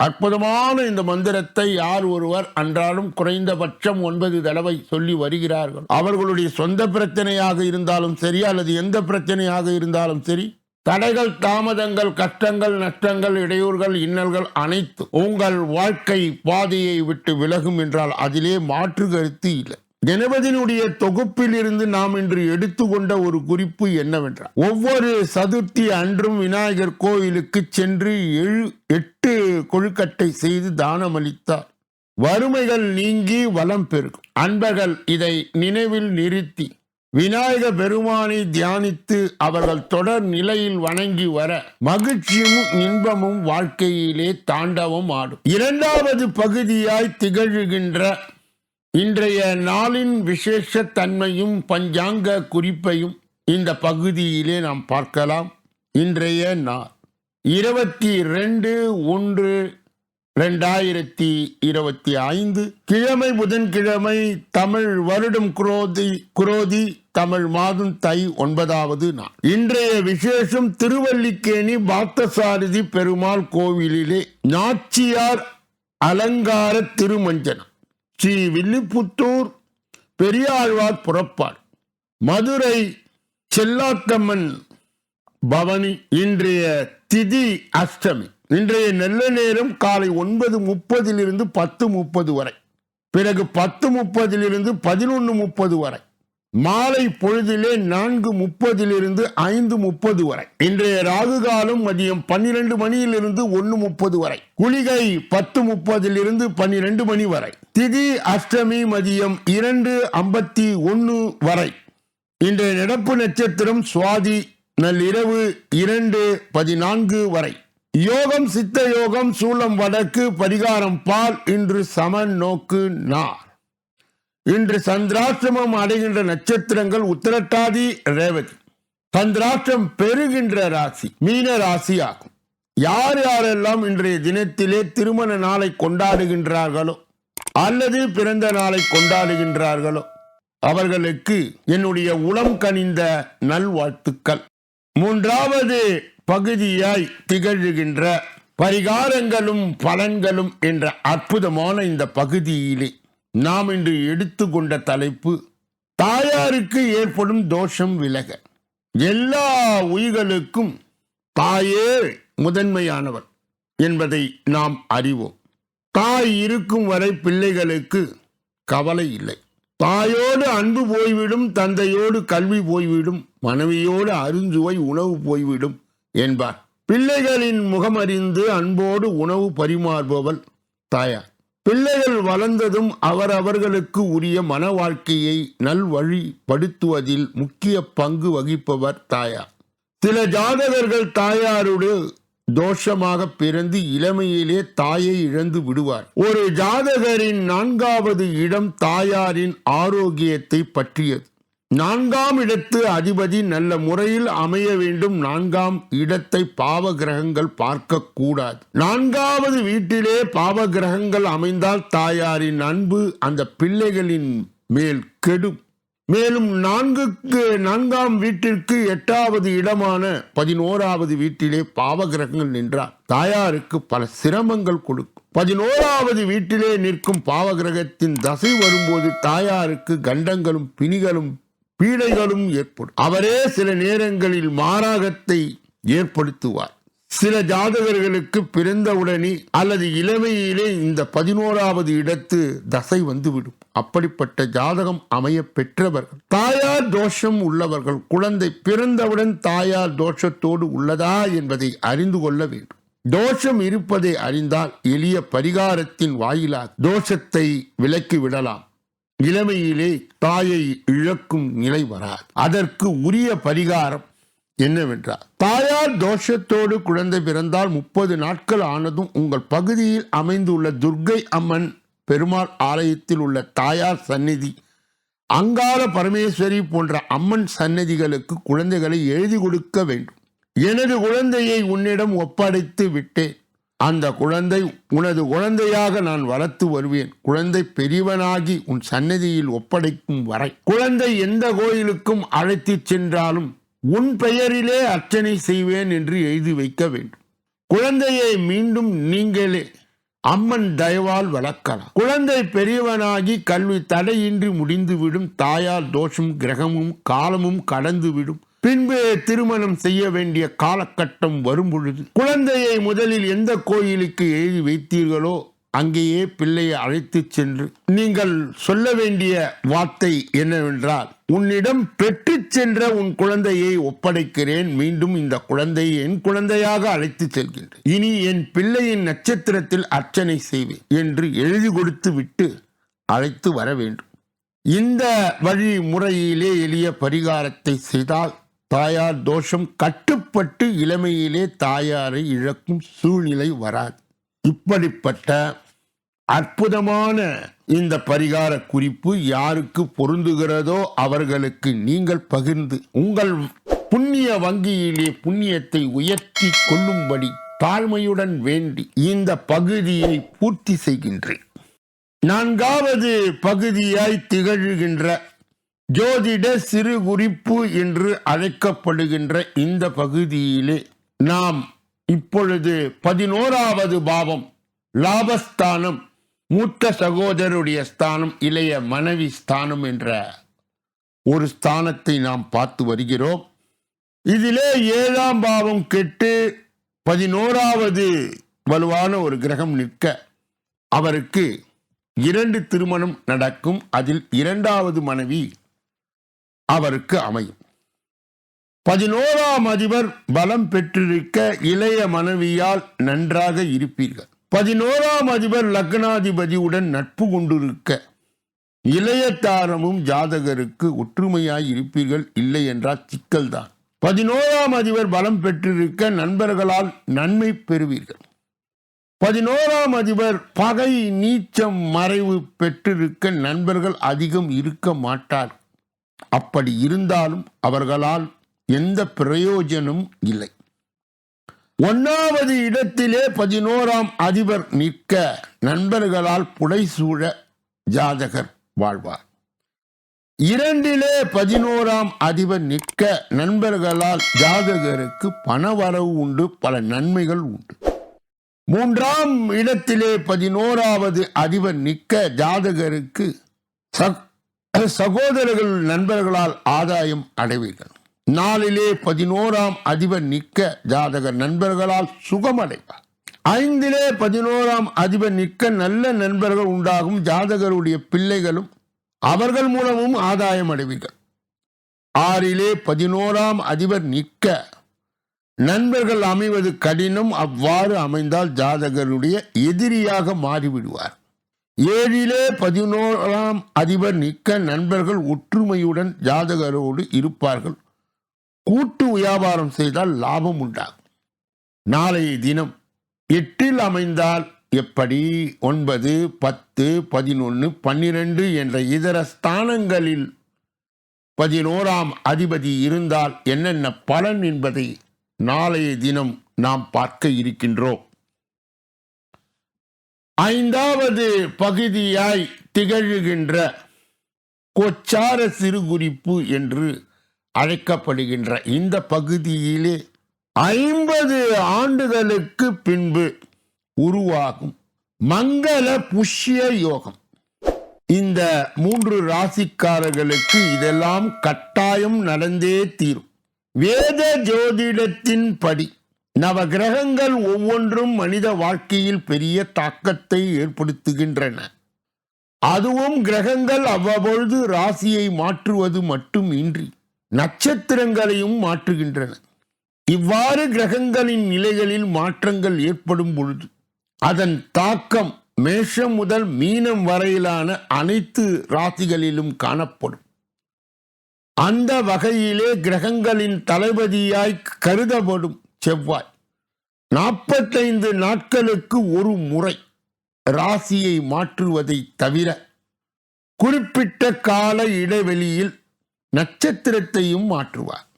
அற்புதமான இந்த மந்திரத்தை யார் ஒருவர் அன்றாலும் குறைந்தபட்சம் ஒன்பது தடவை சொல்லி வருகிறார்கள். அவர்களுடைய சொந்த பிரச்சனையாக இருந்தாலும் சரி அல்லது எந்த பிரச்சனையாக இருந்தாலும் சரி தடைகள் தாமதங்கள் கஷ்டங்கள் நஷ்டங்கள் இடையூறுகள் இன்னல்கள் அனைத்து உங்கள் வாழ்க்கை பாதையை விட்டு விலகும் என்றால் அதிலே மாற்று கருத்து இல்லை. கணபதியினுடைய தொகுப்பில் இருந்து நாம் இன்று எடுத்துக்கொண்ட ஒரு குறிப்பு என்னவென்றால் ஒவ்வொரு சதுர்த்தி அன்றும் விநாயகர் கோயிலுக்கு சென்று ஏழு எட்டு கொழுக்கட்டை செய்து தானமளித்தார் வறுமைகள் நீங்கி வளம் பெருகும். அன்பர்கள் இதை நினைவில் நிறுத்தி விநாயக பெருமானை தியானித்து அவர்கள் தொடர் நிலையில் வணங்கி வர மகிழ்ச்சியும் இன்பமும் வாழ்க்கையிலே தாண்டவம் ஆடும். இரண்டாவது பகுதியாய் திகழ்கின்ற இன்றைய நாளின் விசேஷ தன்மையும் பஞ்சாங்க குறிப்பையும் இந்த பகுதியிலே நாம் பார்க்கலாம். இன்றைய நாள் இருபத்தி ரெண்டு ஒன்று ரெண்டாயிரத்தி இருபத்தி ஐந்து. கிழமை புதன்கிழமை தமிழ் வருடம் குரோதி குரோதி தமிழ் மாதம் தை ஒன்பதாவது நாள். இன்றைய விசேஷம் திருவல்லிக்கேணி பார்த்தசாரதி பெருமாள் கோவிலிலே நாச்சியார் அலங்கார திருமஞ்சனம். ஸ்ரீ வில்லிபுத்தூர் பெரியாழ்வார் புறப்பார் மதுரை செல்லாத்தம்மன் பவனி இன்றைய திதி அஷ்டமி. இன்றைய நல்ல நேரம் காலை ஒன்பது முப்பதிலிருந்து பத்து முப்பது வரை. பிறகு பத்து முப்பதிலிருந்து பதினொன்று முப்பது வரை. மாலை பொழுதிலே நான்கு முப்பதிலிருந்து ஐந்து முப்பது வரை. இன்றைய ராகு காலம் மதியம் பன்னிரண்டு மணியிலிருந்து ஒன்று முப்பது வரை. குளிகை பத்து முப்பதிலிருந்து பன்னிரண்டு மணி வரை. திதி அஷ்டமி மதியம் இரண்டு ஐம்பத்தி ஒன்று வரை. இன்றைய நடப்பு நட்சத்திரம் சுவாதி நள்ளிரவு இரண்டு பதினான்கு வரை. யோகம் சித்த யோகம் சூலம் வடக்கு பரிகாரம் பால் இன்று சமன் நோக்கு நார். இன்று சந்திராஷ்டிரமம் அடைகின்ற நட்சத்திரங்கள் உத்திரட்டாதி ரேவதி. சந்திராஷ்டிரம் பெறுகின்ற ராசி மீன ராசி ஆகும் யார் யாரெல்லாம் இன்றைய தினத்திலே திருமண நாளை கொண்டாடுகின்றார்களோ அல்லது பிறந்த நாளை கொண்டாடுகின்றார்களோ அவர்களுக்கு என்னுடைய உளம் கனிந்த நல்வாழ்த்துக்கள். மூன்றாவது பகுதியாய் திகழ்கின்ற பரிகாரங்களும் பலன்களும் என்ற அற்புதமான இந்த பகுதியிலே நாம் இன்று எடுத்துக்கொண்ட தலைப்பு தாயாருக்கு ஏற்படும் தோஷம் விலக. எல்லா உயிர்களுக்கும் தாயே முதன்மையானவர் என்பதை நாம் அறிவோம். தாய் இருக்கும் வரை பிள்ளைகளுக்கு கவலை இல்லை. தாயோடு அன்பு போய்விடும் தந்தையோடு கல்வி போய்விடும் மனைவியோடு அருஞ்சுவை உணவு போய்விடும் என்பார். பிள்ளைகளின் முகமறிந்து அன்போடு உணவு பரிமாறுபவள் தாயார். பிள்ளைகள் வளர்ந்ததும் அவரவர்களுக்கு உரிய மன வாழ்க்கையை நல்வழிப்படுத்துவதில் முக்கிய பங்கு வகிப்பவர் தாயார். சில ஜாதகர்கள் தாயாரோடு தோஷமாக பிறந்து இளமையிலே தாயை இழந்து விடுவார். ஒரு ஜாதகரின் நான்காவது இடம் தாயாரின் ஆரோக்கியத்தை பற்றியது. நான்காம் இடத்து அதிபதி நல்ல முறையில் அமைய வேண்டும். நான்காம் இடத்தை பாவ கிரகங்கள் பார்க்க கூடாது. நான்காவது வீட்டிலே பாவ கிரகங்கள் அமைந்தால் தாயாரின் அன்பு அந்த பிள்ளைகளின் மேல் கெடும். மேலும் நான்குக்கு நான்காம் வீட்டிற்கு எட்டாவது இடமான பதினோராவது வீட்டிலே பாவகிரகங்கள் நின்றார். தாயாருக்கு பல சிரமங்கள் கொடுக்கும். பதினோராவது வீட்டிலே நிற்கும் பாவகிரகத்தின் தசை வரும்போது தாயாருக்கு கண்டங்களும் பிணிகளும் பீடைகளும் ஏற்படும். அவரே சில நேரங்களில் மாறாகத்தை ஏற்படுத்துவார். சில ஜாதகர்களுக்கு பிறந்தவுடனே அல்லது இளமையிலே இந்த பதினோராவது இடத்து தசை வந்துவிடும். அப்படிப்பட்ட ஜாதகம் அமைய பெற்றவர்கள். தாயார் தோஷம் உள்ளவர்கள். குழந்தை பிறந்தவுடன் தாயார் தோஷத்தோடு உள்ளதா என்பதை அறிந்து கொள்ள வேண்டும். தோஷம் இருப்பதை அறிந்தால் எளிய பரிகாரத்தின் வாயிலாக தோஷத்தை விலக்கி விடலாம். இளமையிலே தாயை இழக்கும் நிலை வராது. அதற்கு உரிய பரிகாரம் என்னவென்றால் தாயார் தோஷத்தோடு குழந்தை பிறந்தால் முப்பது நாட்கள் ஆனதும் உங்கள் பகுதியில் அமைந்துள்ள துர்க்கை அம்மன் பெருமாள் ஆலயத்தில் உள்ள தாயார் சந்நிதி அங்காள பரமேஸ்வரி போன்ற அம்மன் சன்னதிகளுக்கு குழந்தைகளை எழுதி கொடுக்க வேண்டும். எனது குழந்தையை உன்னிடம் ஒப்படைத்து விட்டேன். அந்த குழந்தை உனது குழந்தையாக நான் வளர்த்து வருவேன். குழந்தை பெரியவனாகி உன் சன்னதியில் ஒப்படைக்கும் வரை. குழந்தை எந்த கோயிலுக்கும் அழைத்துச் சென்றாலும் உன் பெயரிலே அர்ச்சனை செய்வேன் என்று எழுதி வைக்க வேண்டும். குழந்தையை மீண்டும் நீங்களே அம்மன் தயவால் வளர்க்கலாம். குழந்தை பெரியவனாகி கல்வி தடையின்றி முடிந்துவிடும். தாயால் தோஷம் கிரகமும் காலமும் கடந்துவிடும். பின்பு திருமணம் செய்ய வேண்டிய காலகட்டம் வரும் பொழுது குழந்தையை முதலில் எந்த கோயிலுக்கு எழுதி வைத்தீர்களோ அங்கேயே பிள்ளையை அழைத்துச் சென்று நீங்கள் சொல்ல வேண்டிய வார்த்தை என்னவென்றால் உன்னிடம் பெற்று சென்ற உன் குழந்தையை ஒப்படைக்கிறேன். மீண்டும் இந்த குழந்தையை என் குழந்தையாக அழைத்து செல்கின்றேன். இனி என் பிள்ளையின் நட்சத்திரத்தில் அர்ச்சனை செய்வேன் என்று எழுதி கொடுத்து விட்டு அழைத்து வர வேண்டும். இந்த வழிமுறையிலே எளிய பரிகாரத்தை செய்தால் தாயார் தோஷம் கட்டுப்பட்டு இளமையிலே தாயாரை இழக்கும் சூழ்நிலை வராது. இப்படிப்பட்ட அற்புதமான இந்த பரிகார குறிப்பு யாருக்கு பொருந்துகிறதோ அவர்களுக்கு நீங்கள் பகிர்ந்து உங்கள் புண்ணிய வங்கியிலே புண்ணியத்தை உயர்த்தி கொள்ளும்படி தாழ்மையுடன் வேண்டி இந்த பகுதியை பூர்த்தி செய்கின்றேன். நான்காவது பகுதியாய் திகழ்கின்ற ஜோதிட சிறு குறிப்பு என்று அழைக்கப்படுகின்ற இந்த பகுதியிலே நாம் இப்பொழுது பதினோராவது பாவம் லாபஸ்தானம் மூத்த சகோதரருடைய ஸ்தானம் இளைய மனைவி ஸ்தானம் என்ற ஒரு ஸ்தானத்தை நாம் பார்த்து வருகிறோம். இதிலே ஏழாம் பாவம் கெட்டு பதினோராவது வலுவான ஒரு கிரகம் நிற்க அவருக்கு இரண்டு திருமணம் நடக்கும். அதில் இரண்டாவது மனைவி அவருக்கு அமையும். பதினோராம் அதிபர் பலம் பெற்றிருக்க இளைய மனைவியால் நன்றாக இருப்பீர்கள். பதினோராம் அதிபர் லக்னாதிபதியுடன் நட்பு கொண்டிருக்க இளையத்தாரமும் ஜாதகருக்கு ஒற்றுமையாய் இருப்பீர்கள். இல்லை என்றால் சிக்கல்தான். பதினோராம் அதிபர் பலம் பெற்றிருக்க நண்பர்களால் நன்மை பெறுவீர்கள். பதினோராம் அதிபர் பகை நீச்சம் மறைவு பெற்றிருக்க நண்பர்கள் அதிகம் இருக்க மாட்டார் அப்படி இருந்தாலும் அவர்களால் எந்த பிரயோஜனம் இல்லை. ஒன்னாவது இடத்திலே பதினோராம் அதிபர் நிற்க நண்பர்களால் புடைசூழ ஜாதகர் வாழ்வார். இரண்டிலே பதினோராம் அதிபர் நிற்க நண்பர்களால் ஜாதகருக்கு பணவரவு உண்டு பல நன்மைகள் உண்டு. மூன்றாம் இடத்திலே பதினோராவது அதிபர் நிற்க ஜாதகருக்கு சக்- சகோதரர்கள் நண்பர்களால் ஆதாயம் அடைவீர்கள். நாளிலே பதினோராம் அதிபர் நிற்க ஜாதகர் நண்பர்களால் சுகமடைவார். ஐந்திலே பதினோராம் அதிபர் நிற்க நல்ல நண்பர்கள் உண்டாகும் ஜாதகருடைய பிள்ளைகளும் அவர்கள் மூலமும் ஆதாயம் அடைவீர்கள். ஆறிலே பதினோராம் அதிபர் நிற்க நண்பர்கள் அமைவது கடினம் அவ்வாறு அமைந்தால் ஜாதகருடைய எதிரியாக மாறிவிடுவார். ஏழிலே பதினோராம் அதிபர் நிற்க நண்பர்கள் ஒற்றுமையுடன் ஜாதகரோடு இருப்பார்கள். கூட்டு வியாபாரம் செய்தால் லாபம் உண்டாகும். நாளைய தினம் எட்டில் அமைந்தால் எப்படி? ஒன்பது பத்து பதினொன்று பன்னிரண்டு என்ற இதர ஸ்தானங்களில் பதினோராம் அதிபதி இருந்தால் என்னென்ன பலன் என்பதை நாளைய தினம் நாம் பார்க்க இருக்கின்றோம். ஐந்தாவது பகுதியாய் திகழ்கின்ற கொச்சார சிறுகுறிப்பு என்று அழைக்கப்படுகின்ற இந்த பகுதியிலே ஐம்பது ஆண்டுகளுக்கு பின்பு உருவாகும் மங்கள புஷ்ய யோகம். இந்த மூன்று ராசிக்காரர்களுக்கு இதெல்லாம் கட்டாயம் நடந்தே தீரும். வேத ஜோதிடத்தின் படி நவ கிரகங்கள் ஒவ்வொன்றும் மனித வாழ்க்கையில் பெரிய தாக்கத்தை ஏற்படுத்துகின்றன. அதுவும் கிரகங்கள் அவ்வப்பொழுது ராசியை மாற்றுவது மட்டுமின்றி நட்சத்திரங்களையும் மாற்றுகின்றன. இவ்வாறு கிரகங்களின் நிலைகளில் மாற்றங்கள் ஏற்படும் பொழுது அதன் தாக்கம் மேஷம் முதல் மீனம் வரையிலான அனைத்து ராசிகளிலும் காணப்படும். அந்த வகையிலே கிரகங்களின் தளபதியாய் கருதப்படும் செவ்வாய். நாற்பத்தைந்து நாட்களுக்கு ஒரு முறை ராசியை மாற்றுவதை தவிர குறிப்பிட்ட கால இடைவெளியில் நட்சத்திரத்தையும் மாற்றுவார்.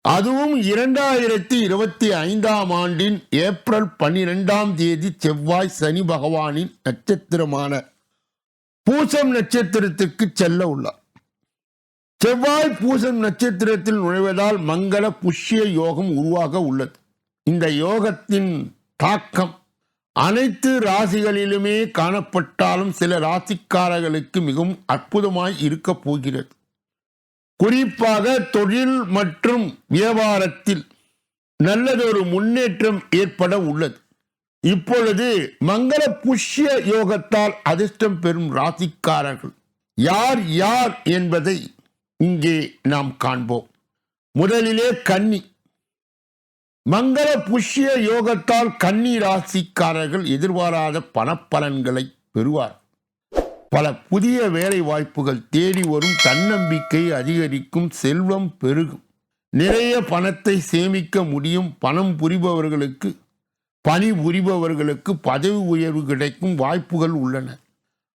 அதுவும் இரண்டாயிரத்தி இருபத்தி ஐந்தாம் ஆண்டின் ஏப்ரல் பன்னிரெண்டாம் தேதி செவ்வாய் சனி பகவானின் நட்சத்திரமான பூசம் நட்சத்திரத்துக்கு செல்ல உள்ளார். செவ்வாய் பூசம் நட்சத்திரத்தில் நுழைவதால் மங்கள புஷ்ய யோகம் உருவாக உள்ளது. இந்த யோகத்தின் தாக்கம் அனைத்து ராசிகளிலுமே காணப்பட்டாலும் சில ராசிக்காரர்களுக்கு மிகவும் அற்புதமாய் இருக்கப் போகிறது. குறிப்பாக தொழில் மற்றும் வியாபாரத்தில் நல்லதொரு முன்னேற்றம் ஏற்பட உள்ளது. இப்பொழுது மங்கள புஷ்ய யோகத்தால் அதிர்ஷ்டம் பெறும் ராசிக்காரர்கள் யார் யார் என்பதை இங்கே நாம் காண்போம். முதலிலே கன்னி. மங்கள புஷ்ய யோகத்தால் கன்னி ராசிக்காரர்கள் எதிர்பாராத பணப்பலன்களை பெறுவார். பல புதிய வேலை வாய்ப்புகள் தேடி வரும் தன்னம்பிக்கை அதிகரிக்கும் செல்வம் பெருகும். நிறைய பணத்தை சேமிக்க முடியும். பணம் புரிபவர்களுக்கு பணி புரிபவர்களுக்கு பதவி உயர்வு கிடைக்கும் வாய்ப்புகள் உள்ளன.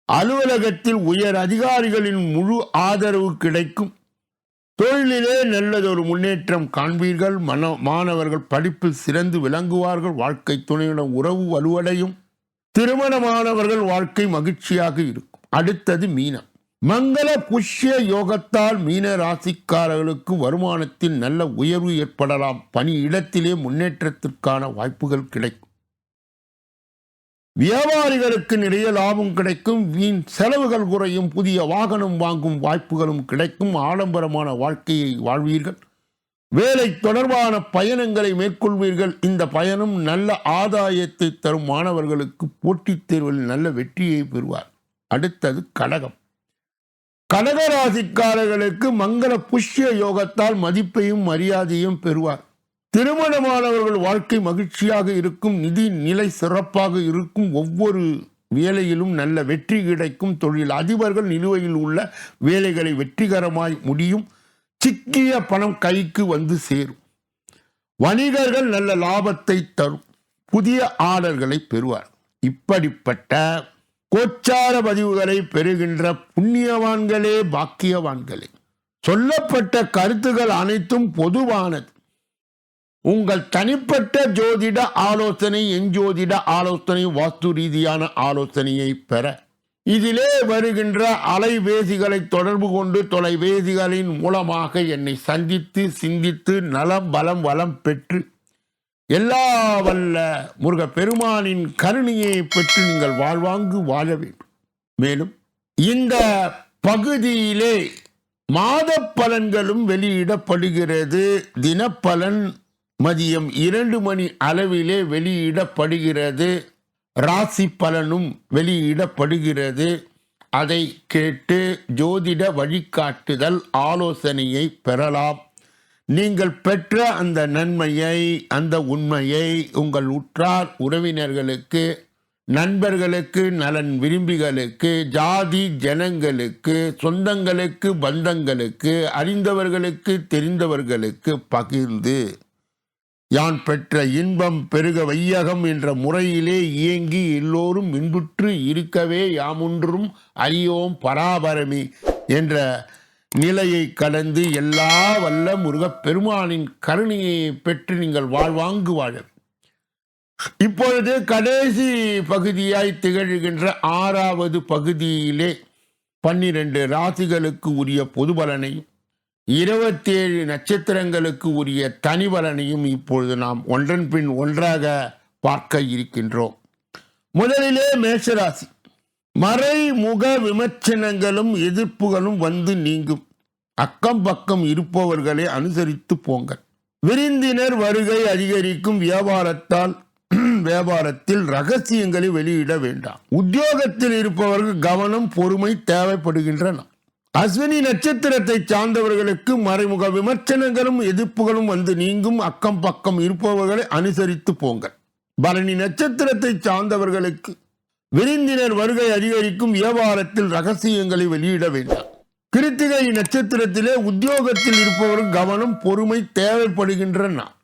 அலுவலகத்தில் உயர் அதிகாரிகளின் முழு ஆதரவு கிடைக்கும். தொழிலிலே நல்லதொரு முன்னேற்றம் காண்பீர்கள். மன மாணவர்கள் படிப்பில் சிறந்து விளங்குவார்கள். வாழ்க்கை துணையுடன் உறவு வலுவடையும். திருமணமானவர்கள் வாழ்க்கை மகிழ்ச்சியாக இருக்கும். அடுத்தது மீனம். மங்கள புஷ்ய யோகத்தால் மீன ராசிக்காரர்களுக்கு வருமானத்தில் நல்ல உயர்வு ஏற்படலாம். பணி இடத்திலே முன்னேற்றத்திற்கான வாய்ப்புகள் கிடைக்கும். வியாபாரிகளுக்கு நிறைய லாபம் கிடைக்கும் வீண் செலவுகள் குறையும் புதிய வாகனம் வாங்கும் வாய்ப்புகளும் கிடைக்கும் ஆடம்பரமான வாழ்க்கையை வாழ்வீர்கள். வேலை தொடர்பான பயணங்களை மேற்கொள்வீர்கள். இந்த பயணம் நல்ல ஆதாயத்தை தரும் மாணவர்களுக்கு போட்டித் தேர்வில் நல்ல வெற்றியை பெறுவார். அடுத்தது கடகம். கடகராசிக்காரர்களுக்கு மங்கள புஷ்ய யோகத்தால் மதிப்பையும் மரியாதையும் பெறுவார். திருமணமானவர்கள் வாழ்க்கை மகிழ்ச்சியாக இருக்கும் நிதி நிலை சிறப்பாக இருக்கும் ஒவ்வொரு வேலையிலும் நல்ல வெற்றி கிடைக்கும் தொழில். அதிபர்கள் நிலுவையில் உள்ள வேலைகளை வெற்றிகரமாய் முடியும். சிக்கிய பணம் கைக்கு வந்து சேரும். வணிகர்கள் நல்ல லாபத்தை தரும். புதிய ஆர்டர்களை பெறுவார். இப்படிப்பட்ட கோச்சார பதிவுகளை பெறுகின்ற புண்ணியவான்களே பாக்கியவான்களே. சொல்லப்பட்ட கருத்துகள் அனைத்தும் பொதுவானது. உங்கள் தனிப்பட்ட ஜோதிட ஆலோசனை எஞ்சோதிட ஆலோசனை வாஸ்து ரீதியான ஆலோசனையை பெற. இதிலே வருகின்ற அலைவேசிகளை தொடர்பு கொண்டு தொலைவேசிகளின் மூலமாக என்னை சந்தித்து சிந்தித்து நலம் பலம் வளம் பெற்று எல்லா வல்ல முருக பெருமானின் கருணையை பெற்று நீங்கள் வாழ்வாங்கு வாழ வேண்டும். மேலும் இந்த பகுதியிலே மாத பலன்களும் வெளியிடப்படுகிறது. தினப்பலன் மதியம் இரண்டு மணி அளவிலே வெளியிடப்படுகிறது. ராசி பலனும் வெளியிடப்படுகிறது. அதை கேட்டு ஜோதிட வழிகாட்டுதல் ஆலோசனையை பெறலாம். நீங்கள் பெற்ற அந்த நன்மையை அந்த உண்மையை உங்கள் உற்றார் உறவினர்களுக்கு நண்பர்களுக்கு நலன் விரும்பிகளுக்கு ஜாதி ஜனங்களுக்கு சொந்தங்களுக்கு பந்தங்களுக்கு அறிந்தவர்களுக்கு தெரிந்தவர்களுக்கு பகிர்ந்து யான் பெற்ற இன்பம் பெருக வையகம் என்ற முறையிலே இயங்கி எல்லோரும் இன்புற்று இருக்கவே யாமொன்றும் அறியோம் பராபரமி என்ற நிலையை கடந்து எல்லா வல்ல முருகப் பெருமானின் கருணையை பெற்று நீங்கள் வாழ்வாங்கு வாழ இப்பொழுது கடைசி பகுதியாய் திகழ்கின்ற ஆறாவது பகுதியிலே பன்னிரண்டு ராசிகளுக்கு உரிய பொது பலனையும் இருபத்தேழு நட்சத்திரங்களுக்கு உரிய தனி பலனையும் இப்பொழுது நாம் ஒன்றன் பின் ஒன்றாக பார்க்க இருக்கின்றோம். முதலிலே மேஷராசி. மறைமுக விமர்சனங்களும் எதிர்ப்புகளும் வந்து நீங்கும். அக்கம் பக்கம் இருப்பவர்களை அனுசரித்து போங்கள். விருந்தினர் வருகை அதிகரிக்கும் வியாபாரத்தால் வியாபாரத்தில் ரகசியங்களை வெளியிட வேண்டாம். உத்தியோகத்தில் இருப்பவர்கள் கவனம் பொறுமை தேவைப்படுகின்றன. அஸ்வினி நட்சத்திரத்தை சார்ந்தவர்களுக்கு மறைமுக விமர்சனங்களும் எதிர்ப்புகளும் வந்து நீங்கும். அக்கம் பக்கம் இருப்பவர்களை அனுசரித்து போங்கள். பரணி நட்சத்திரத்தை சார்ந்தவர்களுக்கு விருந்தினர் வருகை அதிகரிக்கும் வியாபாரத்தில் ரகசியங்களை வெளியிட வேண்டாம். கிருத்திகை நட்சத்திரத்திலே உத்தியோகத்தில் இருப்பவர்கள் கவனம் பொறுமை தேவைப்படுகின்ற நாள்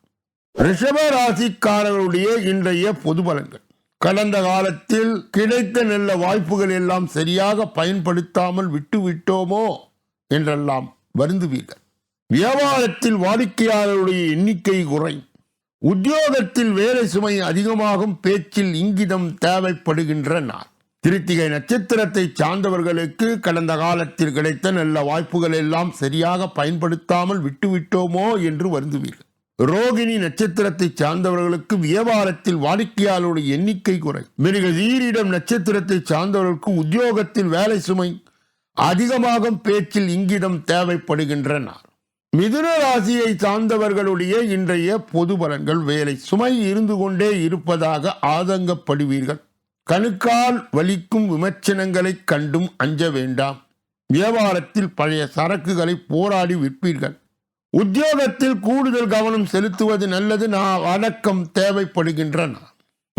ரிஷப ராசிக்காரர்களுடைய இன்றைய பொது பலன்கள். கடந்த காலத்தில் கிடைத்த நல்ல வாய்ப்புகள் எல்லாம் சரியாக பயன்படுத்தாமல் விட்டு விட்டோமோ என்றெல்லாம் வருந்துவீர்கள். வியாபாரத்தில் வாடிக்கையாளருடைய எண்ணிக்கை குறையும் உத்தியோகத்தில் வேலை சுமை அதிகமாகும் பேச்சில் இங்கிதம் தேவைப்படுகின்ற நாள் திருத்திகை நட்சத்திரத்தை சார்ந்தவர்களுக்கு கடந்த காலத்தில் கிடைத்த நல்ல வாய்ப்புகள் எல்லாம் சரியாக பயன்படுத்தாமல் விட்டுவிட்டோமோ என்று வருந்துவீர்கள். ரோகிணி நட்சத்திரத்தை சார்ந்தவர்களுக்கு வியாபாரத்தில் வாடிக்கையாளருடைய எண்ணிக்கை குறை. மிருக வீரிடம் நட்சத்திரத்தை சார்ந்தவர்களுக்கு உத்தியோகத்தில் வேலை சுமை அதிகமாக பேச்சில் இங்கிடம் தேவைப்படுகின்றனர் மிதுன ராசியை சார்ந்தவர்களுடைய இன்றைய பொது பலன்கள் வேலை சுமை இருந்து கொண்டே இருப்பதாக ஆதங்கப்படுவீர்கள். கணுக்கால் வலிக்கும் விமர்சனங்களைக் கண்டும் அஞ்ச வேண்டாம். வியாபாரத்தில் பழைய சரக்குகளை போராடி விற்பீர்கள். உத்தியோகத்தில் கூடுதல் கவனம் செலுத்துவது நல்லது. நான் அடக்கம் தேவைப்படுகின்றன.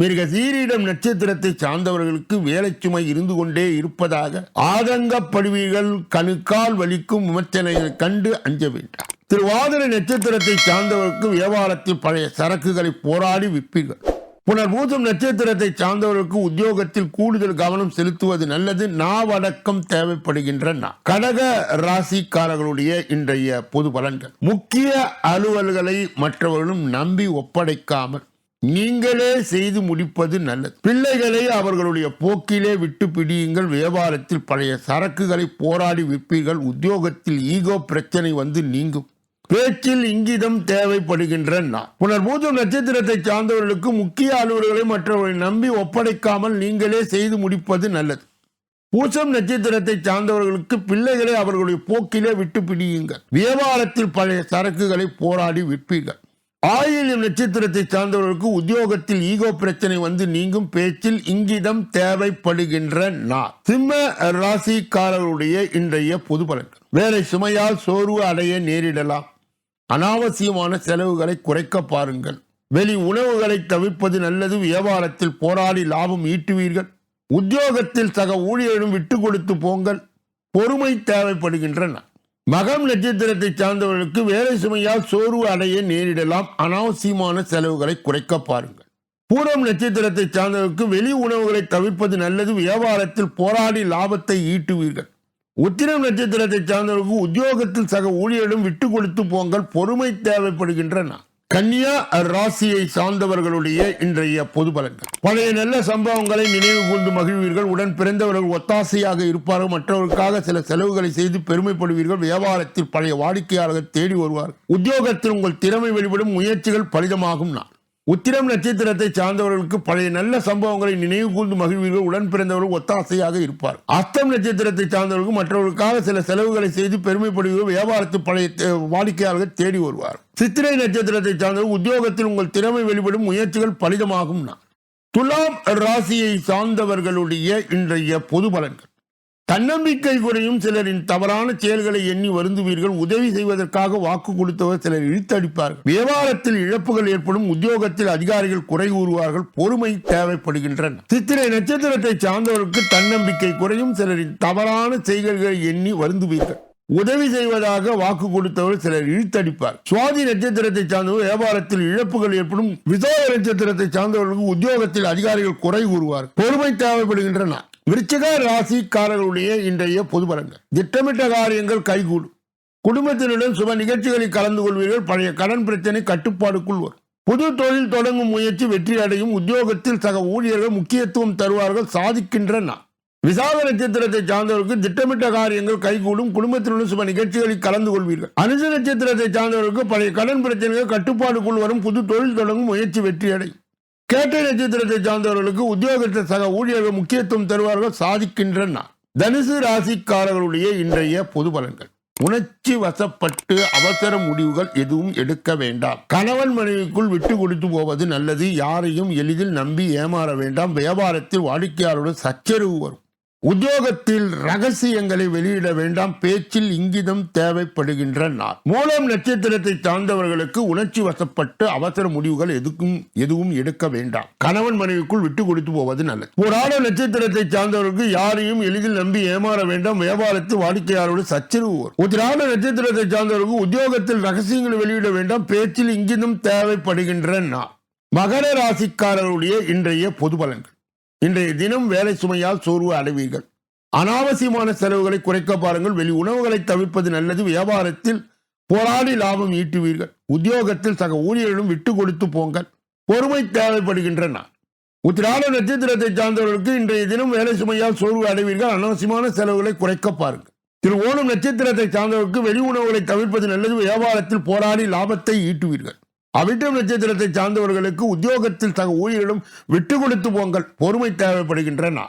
மிக சீரியிடம் நட்சத்திரத்தை சார்ந்தவர்களுக்கு வேலை சுமை இருந்து கொண்டே இருப்பதாக ஆதங்கப்படுவீர்கள். கணுக்கால் வலிக்கும் விமர்சனைகளை கண்டு அஞ்ச வேண்டாம். திருவாதிரை நட்சத்திரத்தை சார்ந்தவர்களுக்கு வியாபாரத்தில் பழைய சரக்குகளை போராடி விற்பீர்கள். புனர்பூசம் நட்சத்திரத்தை சார்ந்தவர்களுக்கு உத்தியோகத்தில் கூடுதல் கவனம் செலுத்துவது நல்லது. நாவடக்கம் தேவைப்படுகின்ற நா கடக ராசிக்காரர்களுடைய இன்றைய பொது பலன்கள். முக்கிய அலுவல்களை மற்றவர்களும் நம்பி ஒப்படைக்காமல் நீங்களே செய்து முடிப்பது நல்லது. பிள்ளைகளை அவர்களுடைய போக்கிலே விட்டு பிடியுங்கள். வியாபாரத்தில் பழைய சரக்குகளை போராடி விற்பீர்கள். உத்தியோகத்தில் ஈகோ பிரச்சனை வந்து நீங்கும். பேச்சில் இங்கிதம் தேவைப்படுகின்ற நாள் புனர்பூதம் நட்சத்திரத்தை சார்ந்தவர்களுக்கு முக்கிய அலுவலர்களை மற்றவர்களை நம்பி ஒப்படைக்காமல் நீங்களே செய்து முடிப்பது நல்லது. பூசம் நட்சத்திரத்தை சார்ந்தவர்களுக்கு பிள்ளைகளை அவர்களுடைய போக்கிலே விட்டு பிடியுங்கள். வியாபாரத்தில் பழைய சரக்குகளை போராடி விற்பீர்கள். ஆயிலம் நட்சத்திரத்தை சார்ந்தவர்களுக்கு உத்தியோகத்தில் ஈகோ பிரச்சனை வந்து நீங்கும் பேச்சில் இங்கிதம் தேவைப்படுகின்ற நான் சிம்ம ராசிக்காரர்களுடைய இன்றைய பொது பலன்கள் வேலை சுமையால் சோர்வு அடைய நேரிடலாம். அனாவசியமான செலவுகளை குறைக்க பாருங்கள். வெளி உணவுகளை தவிர்ப்பது நல்லது. வியாபாரத்தில் போராடி லாபம் ஈட்டுவீர்கள். உத்தியோகத்தில் சக ஊழியரும் விட்டு கொடுத்து போங்கள். பொறுமை தேவைப்படுகின்றன. மகம் நட்சத்திரத்தை சார்ந்தவர்களுக்கு வேலை சுமையால் சோர்வு அடைய நேரிடலாம். அனாவசியமான செலவுகளை குறைக்க பாருங்கள். பூரம் நட்சத்திரத்தை சார்ந்தவர்களுக்கு வெளி உணவுகளை தவிர்ப்பது நல்லது. வியாபாரத்தில் போராடி லாபத்தை ஈட்டுவீர்கள். உத்திரம் நட்சத்திரத்தை சார்ந்தவர்களுக்கு உத்தியோகத்தில் சக ஊழியரிடம் விட்டு கொடுத்து போங்கள் பொறுமை தேவைப்படுகின்றன. கன்னியா ராசியை சார்ந்தவர்களுடைய இன்றைய பொது பலன்கள். பழைய நல்ல சம்பவங்களை நினைவு கூர்ந்து மகிழ்வீர்கள். உடன் பிறந்தவர்கள் ஒத்தாசையாக இருப்பார்கள். மற்றவர்களுக்காக சில செலவுகளை செய்து பெருமைப்படுவீர்கள். வியாபாரத்தில் பழைய வாடிக்கையாளர்கள் தேடி வருவார்கள். உத்தியோகத்தில் உங்கள் திறமை வெளிப்படும் முயற்சிகள் பலிதமாகும் நான் உத்திரம் நட்சத்திரத்தை சார்ந்தவர்களுக்கு பழைய நல்ல சம்பவங்களை நினைவு கூர்ந்து மகிழ்வீர்கள். உடன் பிறந்தவர்கள் ஒத்தாசையாக இருப்பார் அஸ்தம் நட்சத்திரத்தை சார்ந்தவர்களுக்கு மற்றவர்களுக்காக சில செலவுகளை செய்து பெருமைப்படுவீர்கள். வியாபாரத்து பழைய வாடிக்கையாளர்கள் தேடி வருவார் சித்திரை நட்சத்திரத்தை சார்ந்தவர்கள் உத்தியோகத்தில் உங்கள் திறமை வெளிப்படும் முயற்சிகள் பலிதமாகும் நாள் துலாம் ராசியை சார்ந்தவர்களுடைய இன்றைய பொது பலன்கள். தன்னம்பிக்கை குறையும் சிலரின் தவறான செயல்களை எண்ணி வருந்துவீர்கள். உதவி செய்வதற்காக வாக்கு கொடுத்தவர் சிலர் இழுத்தடிப்பார்கள். வியாபாரத்தில் இழப்புகள் ஏற்படும். உத்தியோகத்தில் அதிகாரிகள் குறை கூறுவார்கள். பொறுமை தேவைப்படுகின்றன. சித்திரை நட்சத்திரத்தை சார்ந்தவருக்கு தன்னம்பிக்கை குறையும் சிலரின் தவறான செய்கைகளை எண்ணி வருந்துவீர்கள். உதவி செய்வதாக வாக்கு கொடுத்தவர் சிலர் இழுத்தடிப்பார். சுவாதி நட்சத்திரத்தை சார்ந்தவர் வியாபாரத்தில் இழப்புகள் ஏற்படும். விசாக நட்சத்திரத்தை சார்ந்தவர்களுக்கு உத்தியோகத்தில் அதிகாரிகள் குறை கூறுவார் பொறுமை தேவைப்படுகின்றன. விருச்சிக ராசிக்காரர்களுடைய இன்றைய பொது பலன்கள். திட்டமிட்ட காரியங்கள் கைகூடும். குடும்பத்தினுடன் சுப நிகழ்ச்சிகளில் கலந்து கொள்வீர்கள். பழைய கடன் பிரச்சனை கட்டுப்பாடுக்குள் வரும். புது தொழில் தொடங்கும் முயற்சி வெற்றி அடையும். உத்தியோகத்தில் சக ஊழியர்கள் முக்கியத்துவம் தருவார்கள். சாதிக்கின்ற நாள். விசாக நட்சத்திரத்தை சார்ந்தவர்களுக்கு திட்டமிட்ட காரியங்கள் கைகூடும். குடும்பத்தினுடன் சுப நிகழ்ச்சிகளில் கலந்து கொள்வீர்கள். அனுச நட்சத்திரத்தை சார்ந்தவர்களுக்கு பழைய கடன் பிரச்சனைகள் கட்டுப்பாடுக்குள் வரும். புது தொழில் தொடங்கும் முயற்சி வெற்றி அடையும். கேட்ட நட்சத்திரத்தை சார்ந்தவர்களுக்கு உத்தியோகத்தை சக ஊழியர்கள் முக்கியத்துவம் தருவார்கள் சாதிக்கின்றன. தனுசு ராசிக்காரர்களுடைய இன்றைய பொது பலன்கள். உணர்ச்சி வசப்பட்டு அவசர முடிவுகள் எதுவும் எடுக்க வேண்டாம். கணவன் மனைவிக்குள் விட்டு கொடுத்து போவது நல்லது. யாரையும் எளிதில் நம்பி ஏமாற வேண்டாம். வியாபாரத்தில் வாடிக்கையாளருடன் சச்சரவு வரும். உத்தியோகத்தில் ரகசியங்களை வெளியிட வேண்டாம். பேச்சில் இங்கிதம் தேவைப்படுகின்ற நாள். மூலம் நட்சத்திரத்தை சார்ந்தவர்களுக்கு உணர்ச்சி வசப்பட்டு அவசர முடிவுகள் எதுக்கும் எதுவும் எடுக்க வேண்டாம். கணவன் மனைவிக்குள் விட்டு கொடுத்து போவது நல்லது. புராண நட்சத்திரத்தை சார்ந்தவர்களுக்கு யாரையும் எளிதில் நம்பி ஏமாற வேண்டாம். வியாபாரத்து வாடிக்கையாளரோடு சச்சரவு வரும் உத்திராட நட்சத்திரத்தை சார்ந்தவர்களுக்கு உத்தியோகத்தில் ரகசியங்களை வெளியிட வேண்டாம். பேச்சில் இங்கிதம் தேவைப்படுகின்ற நாள். மகர ராசிக்காரருடைய இன்றைய பொது பலன்கள். இன்றைய தினம் வேலை சுமையால் சோர்வு அடைவீர்கள். அனாவசியமான செலவுகளை குறைக்க பாருங்கள். வெளி உணவுகளை தவிர்ப்பது நல்லது. வியாபாரத்தில் போராடி லாபம் ஈட்டுவீர்கள். உத்தியோகத்தில் சக ஊழியர்களும் விட்டு கொடுத்து போங்கள். பொறுமை தேவைப்படுகின்றன. உத்திராட நட்சத்திரத்தை சார்ந்தவர்களுக்கு இன்றைய தினம் வேலை சுமையால் சோர்வு அடைவீர்கள். அனாவசியமான செலவுகளை குறைக்க பாருங்கள். திரு ஓணம் நட்சத்திரத்தை சார்ந்தவர்களுக்கு வெளி உணவுகளை தவிர்ப்பது நல்லது. வியாபாரத்தில் போராடி லாபத்தை ஈட்டுவீர்கள். அவிட்டம் நட்சத்திரத்தை சார்ந்தவர்களுக்கு உத்தியோகத்தில் சக ஊழியரிடம் விட்டு கொடுத்து போங்கள். பொறுமை தேவைப்படுகின்றன.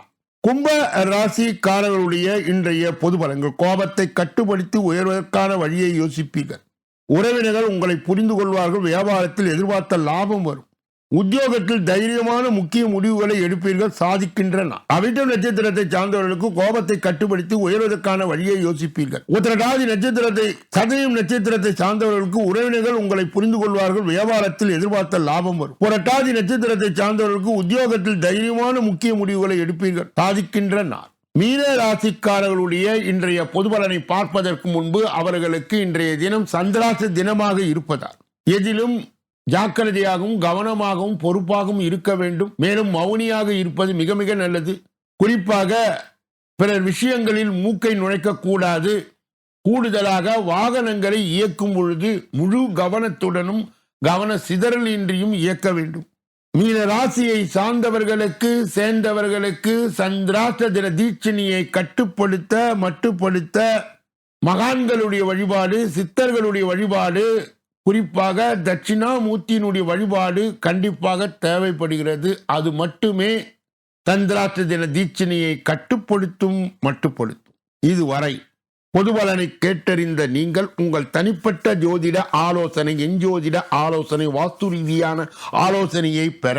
கும்ப ராசிக்காரர்களுடைய இன்றைய பொது பலங்கள் கோபத்தை கட்டுப்படுத்தி உயர்வதற்கான வழியை யோசிப்பீர்கள். உறவினர்கள் உங்களை புரிந்து கொள்வார்கள். வியாபாரத்தில் எதிர்பார்த்த லாபம் வரும். உத்தியோகத்தில் தைரியமான முக்கிய முடிவுகளை எடுப்பீர்கள் சாதிக்கின்றன. அவிட்டம் நட்சத்திரத்தை சார்ந்தவர்களுக்கு கோபத்தை கட்டுப்படுத்தி உயர்வதற்கான வழியை யோசிப்பீர்கள். உத்திரடாதி நட்சத்திரத்தை சதயம் நட்சத்திரத்தை சார்ந்தவர்களுக்கு உறவினர்கள் உங்களை புரிந்து கொள்வார்கள் வியாபாரத்தில் எதிர்பார்த்த லாபம் வரும். புரட்டாதி நட்சத்திரத்தை சார்ந்தவர்களுக்கு உத்தியோகத்தில் தைரியமான முக்கிய முடிவுகளை எடுப்பீர்கள் சாதிக்கின்றன. மீன ராசிக்காரர்களுடைய இன்றைய பொது பலனை பார்ப்பதற்கு முன்பு அவர்களுக்கு இன்றைய தினம் சந்திராச தினமாக இருப்பதால் எதிலும் ஜாக்கிரதையாகவும் கவனமாகவும் பொறுப்பாகவும் இருக்க வேண்டும். மேலும் மௌனியாக இருப்பது மிக மிக நல்லது. குறிப்பாக பிறர் விஷயங்களில் மூக்கை நுழைக்கக்கூடாது. கூடுதலாக வாகனங்களை இயக்கும் பொழுது முழு கவனத்துடனும் கவன சிதறலின்றியும் இயக்க வேண்டும். மீன ராசியை சார்ந்தவர்களுக்கு சேர்ந்தவர்களுக்கு சந்திராஷ்ட தின தீட்சணியை கட்டுப்படுத்த மட்டுப்படுத்த மகான்களுடைய வழிபாடு சித்தர்களுடைய வழிபாடு குறிப்பாக தட்சிணாமூர்த்தியினுடைய வழிபாடு கண்டிப்பாக தேவைப்படுகிறது. அது மட்டுமே சந்திராஷ்ட தின தீட்சணையை கட்டுப்படுத்தும் மட்டுப்படுத்தும். இதுவரை பொதுபலனை கேட்டறிந்த நீங்கள் உங்கள் தனிப்பட்ட ஜோதிட ஆலோசனை எஞ்சோதிட ஆலோசனை வாஸ்து ரீதியான ஆலோசனையை பெற